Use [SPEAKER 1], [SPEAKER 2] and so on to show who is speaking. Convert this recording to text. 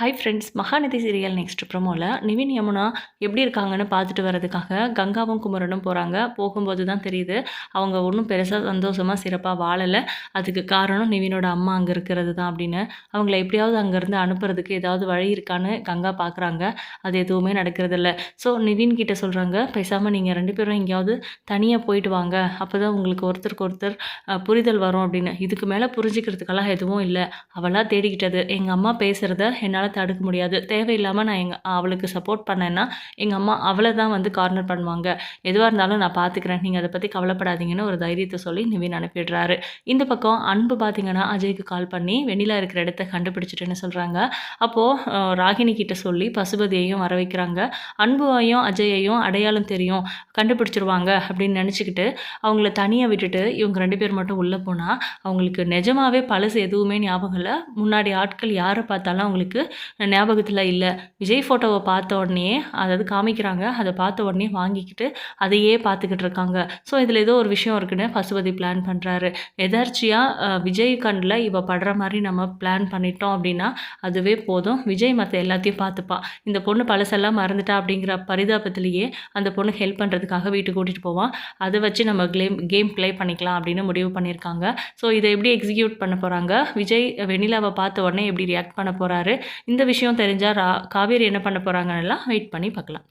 [SPEAKER 1] Hi friends Mahanadi serial next ப்ரோமோவில் Nivin Yamuna எப்படி இருக்காங்கன்னு பார்த்துட்டு வர்றதுக்காக கங்காவும் குமரனும் போகிறாங்க போகும்போது தான் தெரியுது அவங்க ஒன்றும் பெருசாக சந்தோஷமாக சிறப்பாக வாழலை. அதுக்கு காரணம் நிவினோட அம்மா அங்கே இருக்கிறது தான் அப்படின்னு. அவங்கள எப்படியாவது அங்கேருந்து அனுப்புறதுக்கு ஏதாவது வழி இருக்கான்னு கங்கா பார்க்குறாங்க அது எதுவுமே நடக்கிறதில்ல ஸோ நிவின் கிட்ட சொல்கிறாங்க பேசாமல் நீங்கள் ரெண்டு பேரும் எங்கேயாவது தனியாக போயிட்டு வாங்க. அப்போ தான் உங்களுக்கு ஒருத்தருக்கு ஒருத்தர் புரிதல் வரும் அப்படின்னு. இதுக்கு மேலே புரிஞ்சுக்கிறதுக்கெல்லாம் எதுவும் இல்லை. அவளாக தேடிக்கிட்டது. எங்கள் அம்மா பேசுகிறத என்னால் தடுக்க முடியாது. தேவையில்லாமல் நான் எங்கள் அவளுக்கு சப்போர்ட் பண்ணேன்னா எங்கள் அம்மா அவளை தான் வந்து கார்னர் பண்ணுவாங்க. எதுவாக இருந்தாலும் நான் பார்த்துக்கிறேன் நீங்கள் அதை பற்றி கவலைப்படாதீங்கன்னு ஒரு தைரியத்தை சொல்லி நிவின் அனுப்பிடுறாரு. இந்த பக்கம் அன்பு பார்த்தீங்கன்னா அஜய்க்கு கால் பண்ணி வெண்ணிலா இருக்கிற இடத்த கண்டுபிடிச்சிட்டுன்னு சொல்கிறாங்க அப்போது ராகினி கிட்ட சொல்லி பசுபதியையும் வர வைக்கிறாங்க. அன்புவையும் அஜயையும் அடையாளம் தெரியும். கண்டுபிடிச்சிருவாங்க. அப்படின்னு நினச்சிக்கிட்டு அவங்கள தனியாக விட்டுட்டு இவங்க ரெண்டு பேர் மட்டும் உள்ளே போனால் அவங்களுக்கு நிஜமாவே பழசு எதுவுமே ஞாபகம் இல்லை. முன்னாடி ஆட்கள் யாரை பார்த்தாலும் அவங்களுக்கு ஞாபகத்தில் இல்லை. விஜய் ஃபோட்டோவை பார்த்த உடனே அதாவது காமிக்கிறாங்க. அதை பார்த்த உடனே வாங்கிக்கிட்டு அதையே பார்த்துக்கிட்டு இருக்காங்க. ஸோ இதில் ஏதோ ஒரு விஷயம் இருக்குன்னு பசுபதி பிளான் பண்ணுறாரு எதார்ச்சியாக விஜய் கண்ணில் இவள் படுற மாதிரி நம்ம பிளான் பண்ணிட்டோம் அப்படின்னா அதுவே போதும். விஜய் மற்ற எல்லாத்தையும் பார்த்துப்பான் இந்த பொண்ணு பழசெல்லாம் மறந்துட்டா அப்படிங்கிற பரிதாபத்திலேயே அந்த பொண்ணு ஹெல்ப் பண்ணுறதுக்காக வீட்டுக்கு கூட்டிகிட்டு போவான் அதை வச்சு நம்ம கேம் கேம் ப்ளே பண்ணிக்கலாம் அப்படின்னு முடிவு பண்ணியிருக்காங்க. ஸோ இதை எப்படி எக்ஸிக்யூட் பண்ண போகிறாங்க விஜய் வெண்ணிலாவை பார்த்த உடனே எப்படி ரியாக்ட் பண்ண போகிறாரு இந்த விஷயம் தெரிஞ்சால் ரா காவேரி என்ன பண்ண போகிறாங்கன்னெல்லாம் வெயிட் பண்ணி பார்க்கலாம். தேங்க்